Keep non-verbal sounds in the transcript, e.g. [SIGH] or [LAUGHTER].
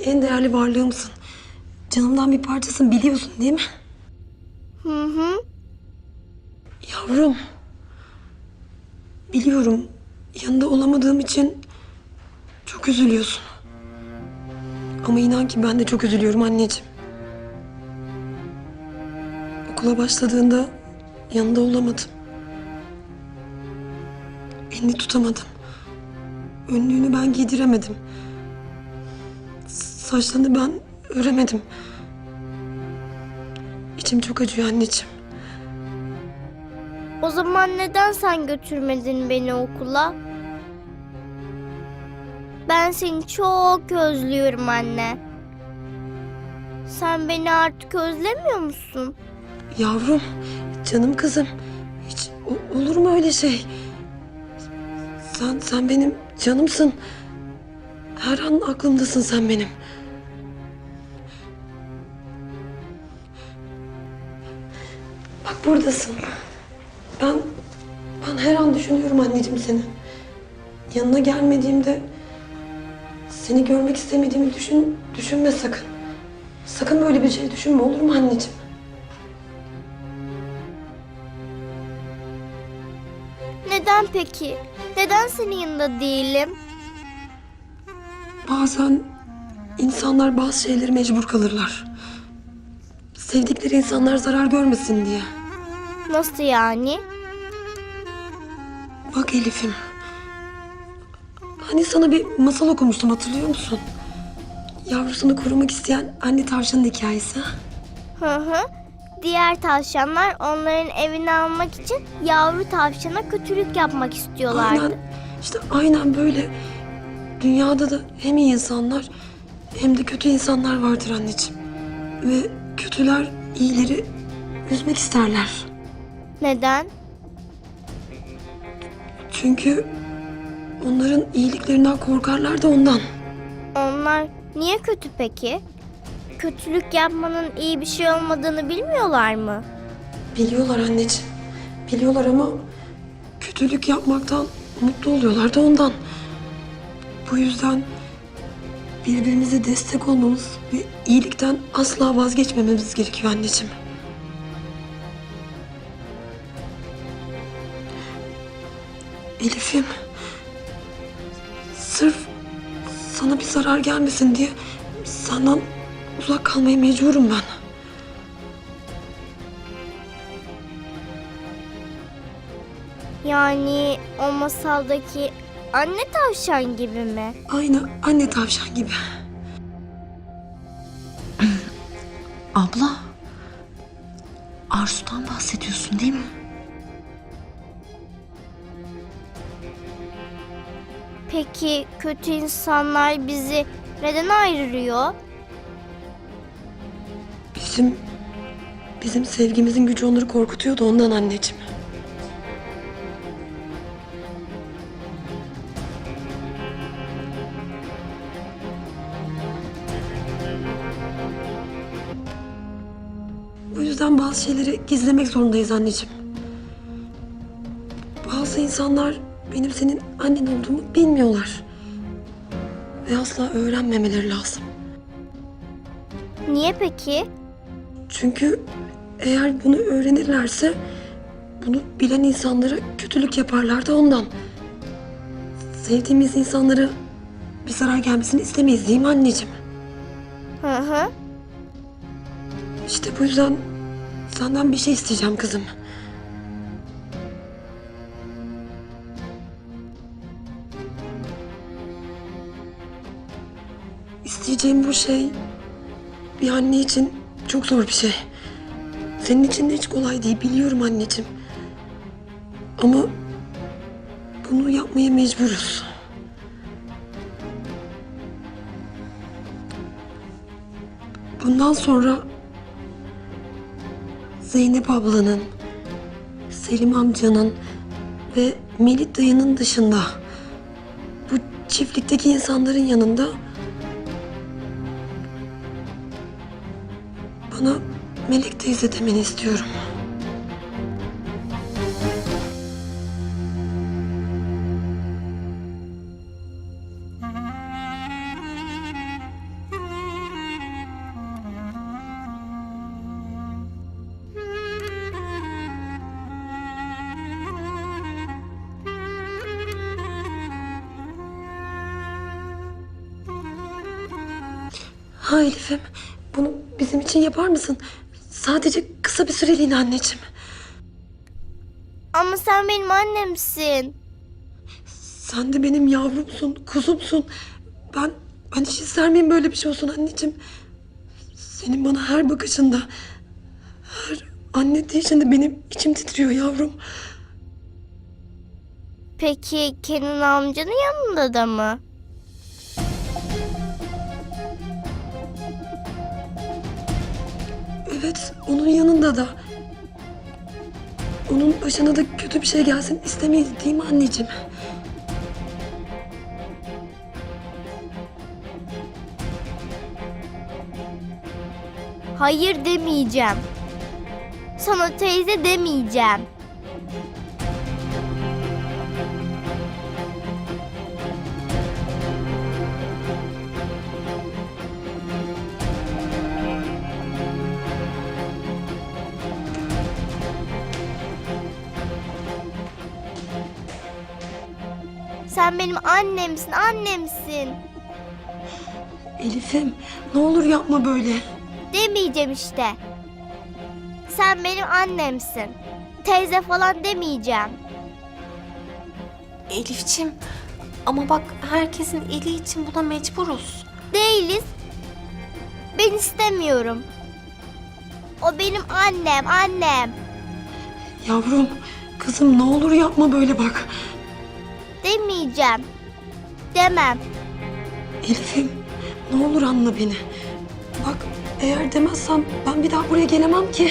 hayattaki en değerli varlığımsın. Canımdan bir parçasın biliyorsun değil mi? Hı hı. Yavrum. Biliyorum. Yanında olamadığım için çok üzülüyorsun. Ama inan ki ben de çok üzülüyorum anneciğim. Okula başladığında yanında olamadım. Elini tutamadım. Önlüğünü ben giydiremedim. Saçlarını ben öremedim. İçim çok acıyor anneciğim. O zaman neden sen götürmedin beni okula? Ben seni çok özlüyorum anne. Sen beni artık özlemiyor musun? Yavrum, canım kızım. Hiç olur mu öyle şey? Sen sen benim canımsın. Her an aklımdasın sen benim. Bak buradasın. Ben ben her an düşünüyorum anneciğim seni. Yanına gelmediğimde seni görmek istemediğimi düşün düşünme sakın. Sakın böyle bir şey düşünme olur mu anneciğim? Neden peki? Neden senin yanında değilim? Bazen insanlar bazı şeyleri mecbur kalırlar. Sevdikleri insanlar zarar görmesin diye. Nasıl yani? Bak Elif'im. Hani sana bir masal okumuştum hatırlıyor musun? Yavrusunu korumak isteyen anne tavşanın hikayesi. Hı hı. Diğer tavşanlar onların evini almak için yavru tavşana kötülük yapmak istiyorlardı. Aynen. İşte aynen böyle. Dünyada da hem iyi insanlar hem de kötü insanlar vardır anneciğim. Ve kötüler iyileri üzmek isterler. Neden? Çünkü onların iyiliklerinden korkarlar da ondan. Onlar niye kötü peki? Kötülük yapmanın iyi bir şey olmadığını bilmiyorlar mı? Biliyorlar anneciğim. Biliyorlar ama kötülük yapmaktan mutlu oluyorlar da ondan. Bu yüzden birbirimize destek olmamız ve iyilikten asla vazgeçmememiz gerekiyor anneciğim. Elif'im. Sırf sana bir zarar gelmesin diye senden uzak kalmaya mecburum ben. Yani o masaldaki anne tavşan gibi mi? Aynı anne tavşan gibi. [CLEARS THROAT] Abla. Arzu'dan bahsediyorsun değil mi? Peki kötü insanlar bizi neden ayırıyor? Bizim bizim sevgimizin gücü onları korkutuyordu ondan anneciğim. Bu yüzden bazı şeyleri gizlemek zorundayız anneciğim. Bazı insanlar benim senin annen olduğumu bilmiyorlar. Ve asla öğrenmemeleri lazım. Niye peki? Çünkü eğer bunu öğrenirlerse bunu bilen insanlara kötülük yaparlar da ondan. Sevdiğimiz insanlara bir zarar gelmesini istemeyiz değil mi anneciğim? Hı hı. İşte bu yüzden senden bir şey isteyeceğim kızım. İsteyeceğim bu şey bir anne için çok zor bir şey. Senin için de hiç kolay değil biliyorum anneciğim. Ama bunu yapmaya mecburuz. Bundan sonra Zeynep ablanın, Selim amcanın ve Melih dayının dışında bu çiftlikteki insanların yanında Bana Melek teyze demeni istiyorum. Ha Elif'im, bunu bizim için yapar mısın? Sadece kısa bir süreliğine anneciğim. Ama sen benim annemsin. Sen de benim yavrumsun, kuzumsun. Ben, ben hiç ister miyim böyle bir şey olsun anneciğim? Senin bana her bakışında, her anne deyişinde benim içim titriyor yavrum. Peki Kenan amcanın yanında da mı? Evet, onun yanında da. Onun başına da kötü bir şey gelsin istemeyiz değil mi anneciğim? Hayır demeyeceğim. Sana teyze demeyeceğim. Sen benim annemsin, annemsin. Elif'im, ne olur yapma böyle. Demeyeceğim işte. Sen benim annemsin. Teyze falan demeyeceğim. Elifçim ama bak herkesin eli için buna mecburuz. Değiliz. Ben istemiyorum. O benim annem, annem. Yavrum, kızım ne olur yapma böyle bak. Demeyeceğim. Demem. Elif'im, ne olur anla beni. Bak, eğer demezsem ben bir daha buraya gelemem ki.